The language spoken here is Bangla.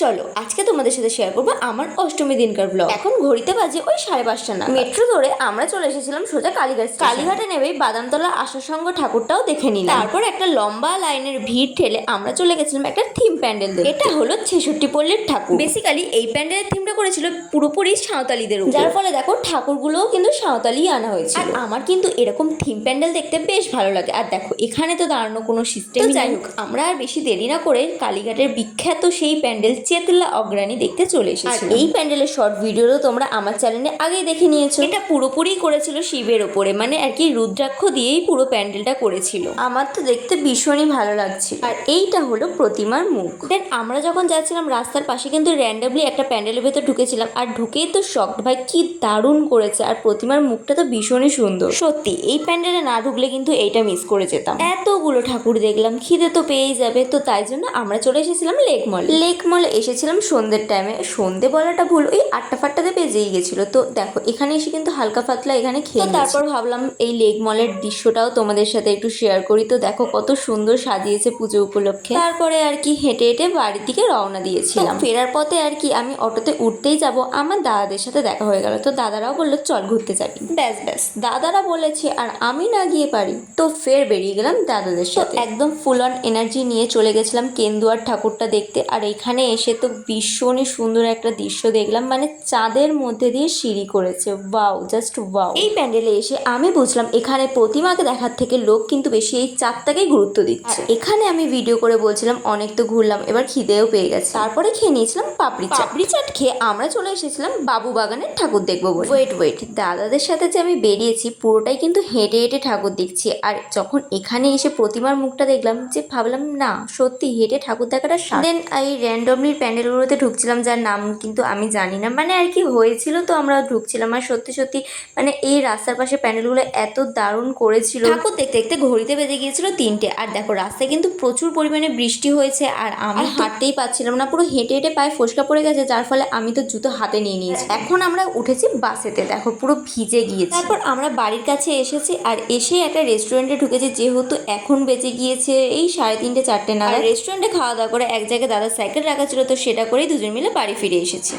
চলো আজকে তোমাদের সাথে শেয়ার করব আমার অষ্টমী দিনকার ব্লগ এখন ঘড়িতে বাজে ওই সাড়ে পাঁচটা না মেট্রো ধরে আমরা চলে এসেছিলাম সোজা কালীঘাট কালীঘাটে নেবেই বাদামতলা আশাসংঘ ঠাকুরটাও দেখে নিলাম। তারপর একটা লম্বা লাইনের ভিড় ঠেলে আমরা চলে গেছিলাম একটা থিম প্যান্ডেল এটা হলো ছেষট্টি পল্লীর ঠাকুর। বেসিক্যালি এই প্যান্ডেলের থিমটা করেছিল পুরোপুরি সাঁওতালিদের যার ফলে দেখো ঠাকুরগুলোও কিন্তু সাঁওতালি আনা হয়েছে আর আমার কিন্তু এরকম থিম প্যান্ডেল দেখতে বেশ ভালো লাগে। আর দেখো এখানে তো দাঁড়ানো কোনো সিস্টেম যাই হোক। আমরা আর বেশি দেরি না করে কালীঘাটের বিখ্যাত সেই প্যান্ডেল চেতলা অগ্রাণী দেখতে চলে এসেছি আর এই প্যান্ডেলের শর্ট ভিডিওও তোমরা আমার চ্যানেলে আগেই দেখে নিয়েছো। এটা পুরোপুরি করেছিল শিবের ওপরে মানে আর কি রুদ্রাক্ষ দিয়েই পুরো প্যান্ডেলটা করেছিল। আমার তো দেখতে ভীষণই ভালো লাগছিল। আর এইটা হলো প্রতিমার মুখ। দেন আমরা যখন যাচ্ছিলাম রাস্তার পাশে কিন্তু র্যান্ডামলি একটা প্যান্ডেলের ভেতর ঢুকেছিলাম আর ঢুকেই তো শখ ভাই কি দারুণ করেছে। আর প্রতিমার মুখটা তো ভীষণই সুন্দর। সত্যি এই প্যান্ডেলে না ঢুকলে কিন্তু এইটা মিস করে যেতাম। এতগুলো ঠাকুর দেখলাম খিদে তো পেয়েই যাবে। তো তাই জন্য আমরা চলে এসেছিলাম লেক মল। লেক মলে এসেছিলাম সন্ধ্যের টাইমে সন্ধে বলাটা ভুল ওই আটটা ফাটটাতে বেজেই গেছিল। তো দেখো এখানে এসে কিন্তু হালকা পাতলা এখানে খেয়ে তারপর ভাবলাম এই লেক মলের দৃশ্যটাও তোমাদের সাথে একটু শেয়ার করি। তো দেখো কত সুন্দর সাজিয়েছে পুজো উপলক্ষে। তারপরে আর কি হেঁটে হেঁটে বাড়ির দিকে রওনা দিয়েছিলাম। ফেরার পথে আর কি আমি অটোতে উঠতেই যাব আমার দাদাদের সাথে দেখা হয়ে গেল। তো দাদারাও বলল চল ঘুরতে যাবি। ব্যাস ব্যাস। দাদারা বলেছে আর আমি না গিয়ে পারি। তো ফের বেরিয়ে গেলাম দাদাদের সাথে। একদম ফুল অন এনার্জি নিয়ে চলে গেছিলাম কেন্দুয়ার ঠাকুরটা দেখতে। আর এখানে এসে তো ভীষণই সুন্দর একটা দৃশ্য দেখলাম। মানে চাঁদের মধ্যে দিয়ে সিঁড়ি করেছে। Wow just wow. এই প্যান্ডেলে এসে আমি বুঝলাম এখানে প্রতিমাকে দেখার থেকে লোক কিন্তু বেশি এই চাঁদটাকেই গুরুত্ব দিচ্ছে। এখানে আমি ভিডিও করে বলছিলাম অনেক তো ঘুরলাম এবার খিদেও পেয়ে গেছে। তারপরে খেয়ে নিয়েছিলাম পাপড়ি চাট। পাপড়ি চাট খেয়ে আমরা চলে এসেছিলাম বাবু বাগানের ঠাকুর দেখব বলে। ওয়েট ওয়েট দাদাদের সাথে যে আমি বেরিয়েছি পুরোটাই কিন্তু হেঁটে হেঁটে ঠাকুর দেখছি। আর যখন এখানে এসে প্রতিমার মুখটা দেখলাম যে ভাবলাম না সত্যি হেঁটে ঠাকুর দেখাটা দেন এই র্যান্ডমলি প্যান্ডেলগুলোতে ঢুকছিলাম যার নাম কিন্তু আমি জানি না। মানে আর কি হয়েছিল তো আমরা ঢুকছিলাম। আর সত্যি সত্যি মানে এই রাস্তার পাশে প্যান্ডেলগুলো এত দারুণ করেছিল। ঠাকুর দেখতে দেখতে ঘড়িতে বেজে গিয়েছিল তিনটে। আর দেখো রাস্তায় কিন্তু প্রচুর পরিমাণে বৃষ্টি হয়েছে। আর আমি হাঁটতেই পাচ্ছিলাম না। পুরো হেঁটে হেঁটে পায়ে ফোসকা পড়ে গেছে যার ফলে আমি তো জুতো হাতে নিয়ে নিয়েছি। এখন আমরা উঠেছি বাসেতে। দেখো পুরো ভিজে গিয়েছে। তারপর আমরা বাড়ির কাছে এসেছি। আর এসে একটা রেস্টুরেন্টে ঢুকেছি যেহেতু এখন বেজে গিয়েছে এই সাড়ে তিনটে চারটে নাগাদ। রেস্টুরেন্টে খাওয়া দাওয়া করে এক জায়গায় দাদা সাইকেল রাখা ছিল। তো সেটা করেই দুজন মিলে বাড়ি ফিরে এসেছি।